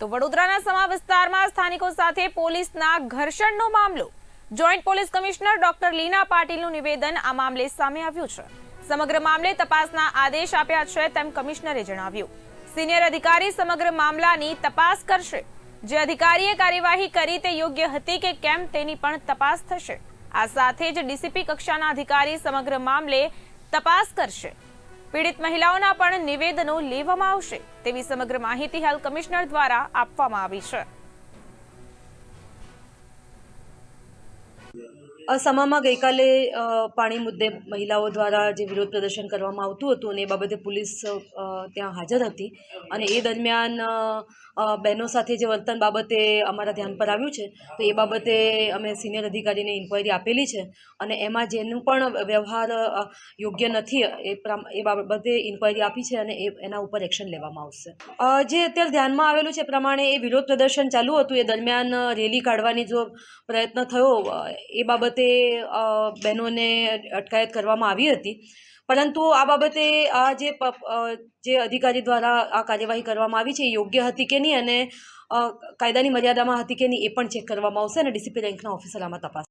તો વડોદરાના સમા વિસ્તારમાં સ્થાનિકો સાથે પોલીસના ઘર્ષણનો મામલો. Joint police commissioner doctor Leena પાટીલનું નિવેદન આ મામલે સામે આવ્યું છે. સમગ્ર મામલે તપાસના આદેશ આપ્યા છે તેમ કમિશનરે જણાવ્યું. સિનિયર અધિકારી સમગ્ર મામલાની તપાસ કરશે. જે અધિકારીએ કાર્યવાહી કરી તે યોગ્ય હતી કે કેમ તેની પણ તપાસ થશે. આ સાથે જ ડીસીપી કક્ષાના અધિકારી સમગ્ર મામલે તપાસ કરશે. પીડિત મહિલાઓના પણ નિવેદનો લેવામાં આવશે તેવી સમગ્ર માહિતી હાલ કમિશનર દ્વારા આપવામાં આવી છે. અસમામાં ગઈકાલે પાણી મુદ્દે મહિલાઓ દ્વારા જે વિરોધ પ્રદર્શન કરવામાં આવતું હતું અને એ બાબતે પોલીસ ત્યાં હાજર હતી. અને એ દરમિયાન બહેનો સાથે જે વર્તન બાબતે અમારા ધ્યાન પર આવ્યું છે, તો એ બાબતે અમે સિનિયર અધિકારીને ઇન્ક્વાયરી આપેલી છે. અને એમાં જેનું પણ વ્યવહાર યોગ્ય નથી, એ એ બાબતે ઇન્ક્વાયરી આપી છે અને એ, એના ઉપર એક્શન લેવામાં આવશે. જે અત્યારે ધ્યાનમાં આવેલું છે પ્રમાણે એ વિરોધ પ્રદર્શન ચાલુ હતું. એ દરમિયાન, રેલી કાઢવાની જો પ્રયત્ન થયો એ બાબતે બહેનોને અટકાયત કરવામાં આવી હતી. પરંતુ આ બાબતે આ જે જે અધિકારી દ્વારા આ કાર્યવાહી કરવામાં આવી છે એ યોગ્ય હતી કે નહીં? અને કાયદાની મર્યાદામાં હતી કે નહીં એ પણ ચેક કરવામાં આવશે અને ડીસીપી રેન્કના ઓફિસર આમાં તપાસ